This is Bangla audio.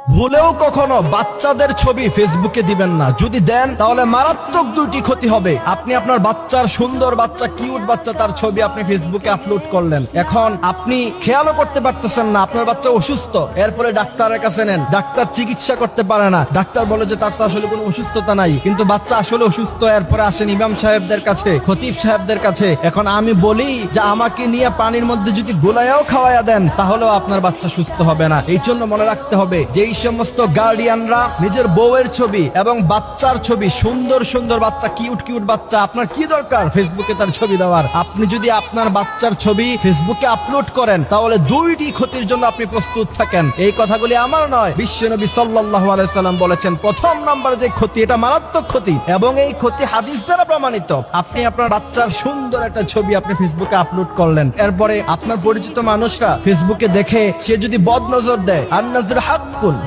ভুলেও কখনো বাচ্চাদের ছবি ফেসবুকে দিবেন না। যদি দেন, তাহলে মারাত্মক দুটি ক্ষতি হবে। আপনি আপনার বাচ্চার সুন্দর বাচ্চা কিউট বাচ্চা, তার ছবি আপনি ফেসবুকে আপলোড করলেন। এখন আপনি খেয়ালও করতে পারতেছেন না, আপনার বাচ্চা অসুস্থ। এরপরে ডাক্তারের কাছে নেন। ডাক্তার চিকিৎসা করতে পারে না। ডাক্তার বলে যে, তার তো আসলে কোনো অসুস্থতা নাই। কিন্তু বাচ্চা আসলে অসুস্থ। এরপরে আসেন ইমাম সাহেবদের কাছে, খতিব সাহেবদের কাছে। এখন আমি বলি যে, আমাকে নিয়ে পানির মধ্যে যদি গোলায়াও খাওয়াইয়া দেন, তাহলেও আপনার বাচ্চা সুস্থ হবে না। এই জন্য মনে রাখতে হবে যে এই সমস্ত গার্ডিয়ানরা নিজের বউয়ের ছবি এবং বাচ্চার ছবি, সুন্দর সুন্দর বাচ্চা কিউট কিউট বাচ্চা, আপনার কি দরকার? ফেসবুকে তার ছবি দেওয়ার। আপনি যদি আপনার বাচ্চার ছবি ফেসবুকে আপলোড করেন, তাহলে দুইটি ক্ষতির জন্য আপনি প্রস্তুত থাকেন। এই কথাগুলি আমার নয়। বিশ্বনবী সাল্লাল্লাহু আলাইহি সাল্লাম বলেছেন, প্রথম নাম্বার যে ক্ষতি, এটা মারাত্মক ক্ষতি এবং এই ক্ষতি হাদিস দ্বারা প্রমাণিত। আপনি আপনার বাচ্চার সুন্দর একটা ছবি আপনি ফেসবুকে আপলোড করলেন। এরপরে আপনার পরিচিত মানুষরা ফেসবুকে দেখে, সে যদি বদ নজর দেয় আর নজর হাক্কুন